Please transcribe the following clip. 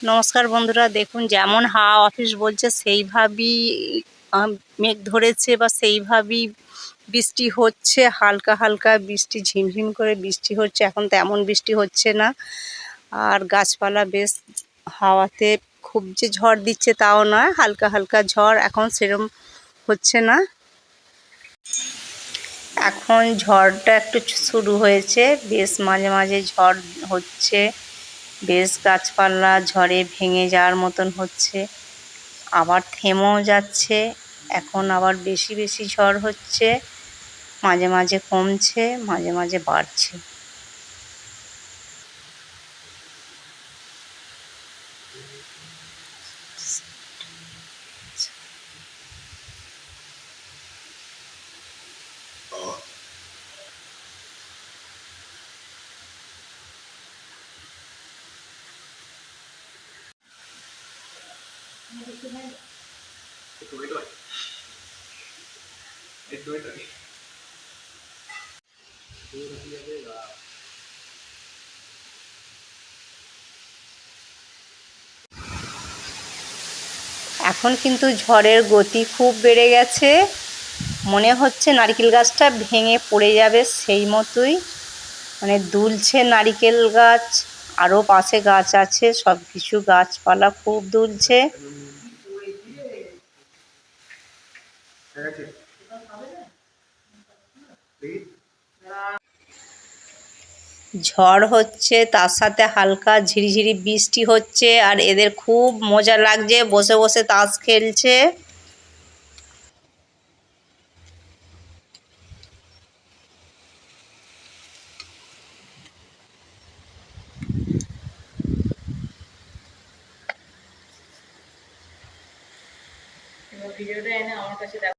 নমস্কার বন্ধুরা, দেখুন যেমন হাওয়া অফিস বলছে, সেইভাবেই মেঘ ধরেছে বা সেইভাবেই বৃষ্টি হচ্ছে, হালকা হালকা বৃষ্টি, ঝিমঝিম করে বৃষ্টি হচ্ছে, এখন তেমন বৃষ্টি হচ্ছে না। আর গাছপালা বেশ হাওয়াতে খুব যে ঝড় দিচ্ছে তাও নয়, হালকা হালকা ঝড় এখন সেরম হচ্ছে না। এখন ঝড়টা একটু শুরু হয়েছে, বেশ মাঝে মাঝে ঝড় হচ্ছে। বেশ গাছপালা ঝড়ে ভেঙে যাওয়ার মতন হচ্ছে। আবার থেমেও যাচ্ছে, এখন আবার বেশি বেশি ঝড় হচ্ছে, মাঝে মাঝে কমছে, মাঝে মাঝে বাড়ছে। এখন কিন্তু ঝড়ের গতি খুব বেড়ে গেছে। মনে হচ্ছে নারকেল গাছটা ভেঙে পড়ে যাবে সেই মতোই। মানে দুলছে নারকেল গাছ আরও পাশে গাছ আছে সব কিছু গাছপালা খুব দুলছে। ঠিক আছে? ঝড় হচ্ছে তার সাথে হালকা ঝিরিঝিরি বৃষ্টি হচ্ছে আর এদের খুব মজা লাগছে বসে বসে তাস খেলছে ভিডিওটা এনে আমার কাছে